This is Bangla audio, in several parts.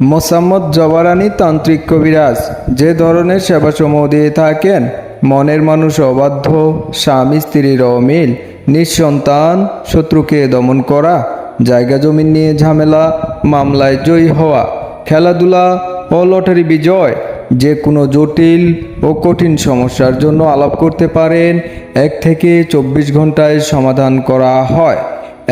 মোসাম্মদ জবারানি তান্ত্রিক কবিরাজ, যে ধরনের সেবাসমূহ দিয়ে থাকেন, মনের মানুষ অবাধ্য, স্বামী স্ত্রীর অমিল, নিঃসন্তান, শত্রুকে দমন করা, জায়গা জমিন নিয়ে ঝামেলা, মামলায় জয়ী হওয়া, খেলাধুলা ও লটারি বিজয়, যে কোনো জটিল ও কঠিন সমস্যার জন্য আলাপ করতে পারেন, এক থেকে চব্বিশ ঘন্টায় সমাধান করা হয়।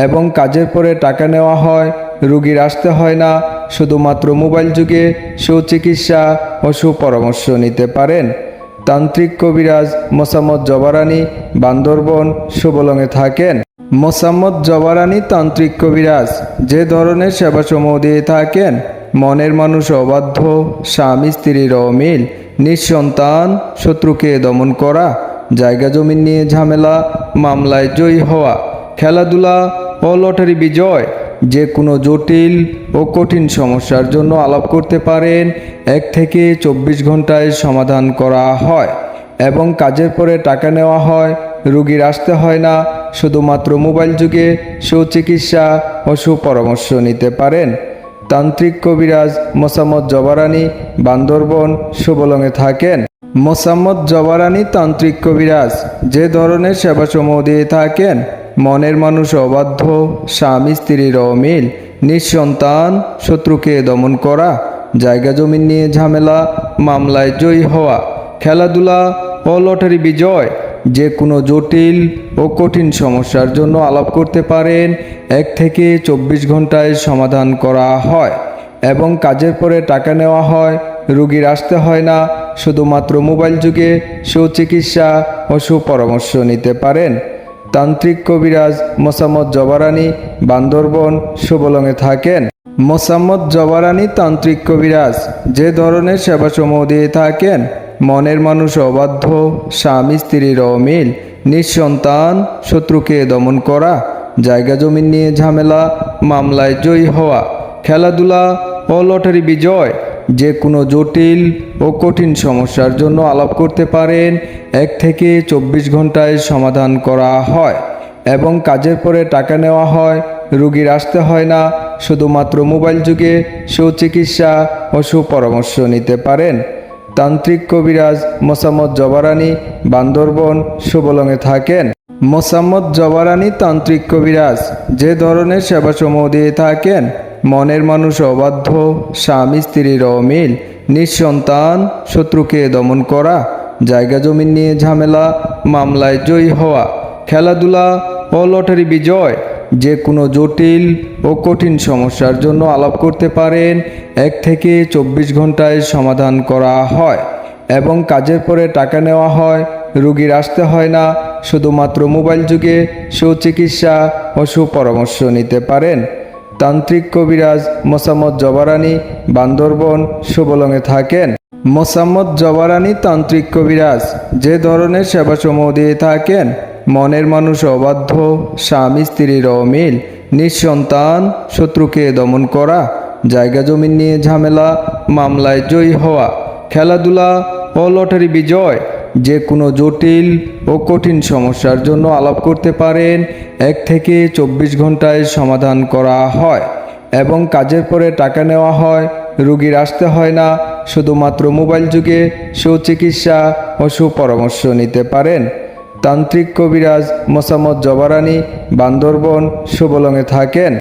এবং কাজের পরে টাকা নেওয়া হয়, রুগীর আসতে হয় না, শুধুমাত্র মোবাইল যুগে সুচিকিৎসা ও সুপরামর্শ নিতে পারেন। তান্ত্রিক কবিরাজ মোসাম্মদ জবারানি বান্দরবন সুবলঙে থাকেন। মোসাম্মদ জবারানি তান্ত্রিক কবিরাজ, যে ধরনের সেবাসমূহ দিয়ে থাকেন, মনের মানুষ অবাধ্য, স্বামী স্ত্রীর অমিল, নিঃসন্তান, শত্রুকে দমন করা, জায়গা জমিন নিয়ে ঝামেলা, মামলায় জয়ী হওয়া, খেলাধুলা ও লটারি বিজয়, যে কোনো জটিল ও কঠিন সমস্যার জন্য আলাপ করতে পারেন। এক থেকে চব্বিশ ঘন্টায় সমাধান করা হয় এবং কাজের পরে টাকা নেওয়া হয়। রুগীর আসতে হয় না, শুধুমাত্র মোবাইল যুগে সুচিকিৎসা ও সুপরামর্শ নিতে পারেন। তান্ত্রিক কবিরাজ মোসাম্মদ জবারানি বান্দরবন সুবলঙে থাকেন। মোসাম্মদ জবারানি তান্ত্রিক কবিরাজ, যে ধরনের সেবাসমূহ দিয়ে থাকেন। মনের মানুষ অবাধ্য, স্বামী, স্ত্রীর অমিল, নিঃসন্তান, শত্রুকে দমন করা, জায়গা জমিন নিয়ে ঝামেলা, মামলায় জয়ী হওয়া, খেলাধুলা ও লটারি বিজয়, যে কোনো জটিল ও কঠিন সমস্যার জন্য আলাপ করতে পারেন, এক থেকে চব্বিশ ঘন্টায় সমাধান করা হয় এবং কাজের পরে টাকা নেওয়া হয়, রুগীর আসতে হয় না, শুধুমাত্র মোবাইল যুগে সুচিকিৎসা ও সুপরামর্শ নিতে পারেন। তান্ত্রিক কবিরাজ মোসাম্মদ জবারানি বান্দরবন সুবলঙে থাকেন। মোসাম্মদ জবারানি তান্ত্রিক কবিরাজ, যে ধরনের সেবাসমূহ দিয়ে থাকেন, মনের মানুষ অবাধ্য, স্বামী স্ত্রীর অমিল, নিঃসন্তান, শত্রুকে দমন করা, জায়গা জমিন নিয়ে ঝামেলা, মামলায় জয়ী হওয়া, খেলাধুলা ও লটারি বিজয় যে কোনো জটিল ও কঠিন সমস্যার জন্য আলাপ করতে পারেন। এক থেকে চব্বিশ ঘন্টায় সমাধান করা হয় এবং কাজের পরে টাকা নেওয়া হয়, রুগীর আসতে হয় না, শুধুমাত্র মোবাইল যুগে সুচিকিৎসা ও সুপরামর্শ নিতে পারেন। তান্ত্রিক কবিরাজ মোসাম্মদ জবারানি বান্দরবন সুবলঙে থাকেন। মোসাম্মদ জবারানি তান্ত্রিক কবিরাজ, যে ধরনের সেবাসমূহ দিয়ে থাকেন মনের মানুষ অবাধ্য, স্বামী স্ত্রীর অমিল নিঃসন্তান, শত্রুকে দমন করা, জায়গা জমিন নিয়ে ঝামেলা, মামলায় জয়ী হওয়া, খেলাধুলা ও লটারি বিজয়, যে কোনো জটিল ও কঠিন সমস্যার জন্য আলাপ করতে পারেন, এক থেকে চব্বিশ ঘন্টায় সমাধান করা হয় এবং কাজের পরে টাকা নেওয়া হয়, রুগীর আসতে হয় না, শুধুমাত্র মোবাইল যুগে সুচিকিৎসা ও সুপরামর্শ নিতে পারেন। তান্ত্রিক কবিরাজ মোসাম্মদ জবারানি বান্দরবন সুবলঙে থাকেন। মোসাম্মদ জবারানি তান্ত্রিক কবিরাজ, যে ধরনের সেবাসমূহ দিয়ে থাকেন, মনের মানুষ অবাধ্য, স্বামী স্ত্রীর অমিল, নিঃসন্তান, শত্রুকে দমন করা, জায়গা জমিন নিয়ে ঝামেলা, মামলায় জয়ী হওয়া, খেলাধুলা ও লটারি বিজয় যে কোনো জটিল ও কঠিন সমস্যার জন্য আলাপ করতে পারেন। এক থেকে চব্বিশ ঘন্টায় সমাধান করা হয় এবং কাজের পরে টাকা নেওয়া হয়। রুগীর আসতে হয় না, শুধুমাত্র মোবাইল যুগে সুচিকিৎসা ও সুপরামর্শ নিতে পারেন। তান্ত্রিক কবিরাজ মোসাম্মদ জবারানি বান্দরবন সুবলঙে থাকেন।